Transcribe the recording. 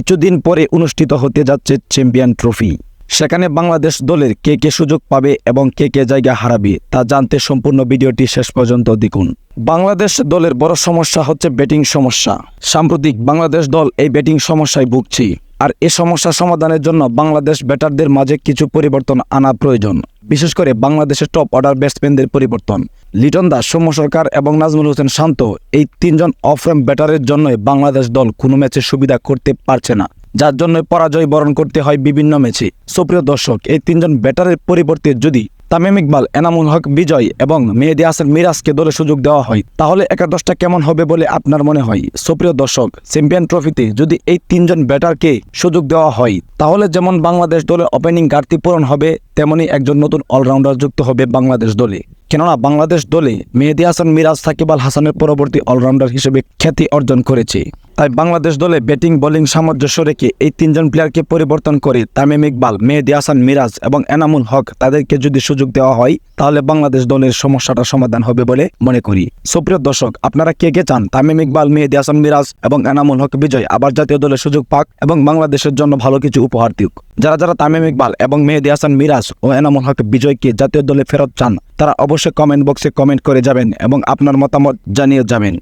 কিছুদিন পরে অনুষ্ঠিত হতে যাচ্ছে চ্যাম্পিয়ন ট্রফি। সেখানে বাংলাদেশ দলের কে কে সুযোগ পাবে এবং কে কে জায়গা হারাবে, তা জানতে সম্পূর্ণ ভিডিওটি শেষ পর্যন্ত দেখুন। বাংলাদেশ দলের বড় সমস্যা হচ্ছে ব্যাটিং সমস্যা। সাম্প্রতিক বাংলাদেশ দল এই ব্যাটিং সমস্যায় ভুগছে, আর এ সমস্যা সমাধানের জন্য বাংলাদেশ ব্যাটারদের মাঝে কিছু পরিবর্তন আনা প্রয়োজন। বিশেষ করে বাংলাদেশের টপ অর্ডার ব্যাটসম্যানদের পরিবর্তন। লিটন দাস, সৌম্য সরকার এবং নাজমুল হোসেন শান্ত এই তিনজন অফ ব্যাটারের জন্যই বাংলাদেশ দল কোনো ম্যাচে সুবিধা করতে পারছে না। যার জন্য পরাজয় বরণ করতে হয় বিভিন্ন ম্যাচে। সুপ্রিয় দর্শক, এই তিনজন ব্যাটারের পরিবর্তে যদি তামিম ইকবাল, এনামুল হক, বিজয় এবং মেহেদি হাসান মিরাজকে দলে সুযোগ দেওয়া হয়, তাহলে একাদশটা কেমন হবে বলে আপনার মনে হয়? সুপ্রিয় দর্শক, চ্যাম্পিয়ন ট্রফিতে যদি এই তিনজন ব্যাটারকে সুযোগ দেওয়া হয়, তাহলে যেমন বাংলাদেশ দলের ওপেনিং ঘাটতি পূরণ হবে, তেমনি একজন নতুন অলরাউন্ডার যুক্ত হবে বাংলাদেশ দলে। কেননা বাংলাদেশ দলে মেহেদি হাসান, মিরাজ, সাকিব আল হাসানের পরবর্তী অলরাউন্ডার হিসেবে খ্যাতি অর্জন করেছে। তাই বাংলাদেশ দলে ব্যাটিং, বোলিং সামঞ্জস্য রেখে এই তিনজন প্লেয়ারকে পরিবর্তন করে তামিম ইকবাল, মেহেদি হাসান, মিরাজ এবং এনামুল হক তাদেরকে যদি সুযোগ দেওয়া হয়, তাহলে বাংলাদেশ দলের সমস্যাটা সমাধান হবে বলে মনে করি। সুপ্রিয় দর্শক, আপনারা কে কে চান? তামিম ইকবাল, মেহেদি হাসান, মিরাজ এবং এনামুল হক বিজয় আবার জাতীয় দলে সুযোগ পাক এবং বাংলাদেশের জন্য ভালো কিছু উপহার দিক? যারা যারা তামিম ইকবাল এবং মেহেদি হাসান, মিরাজ ও এনামুল হক বিজয়কে জাতীয় দলে ফেরত চান তারা অবশ্যই কমেন্ট বক্সে কমেন্ট করে যাবেন এবং আপনার মতামত জানিয়ে যাবেন।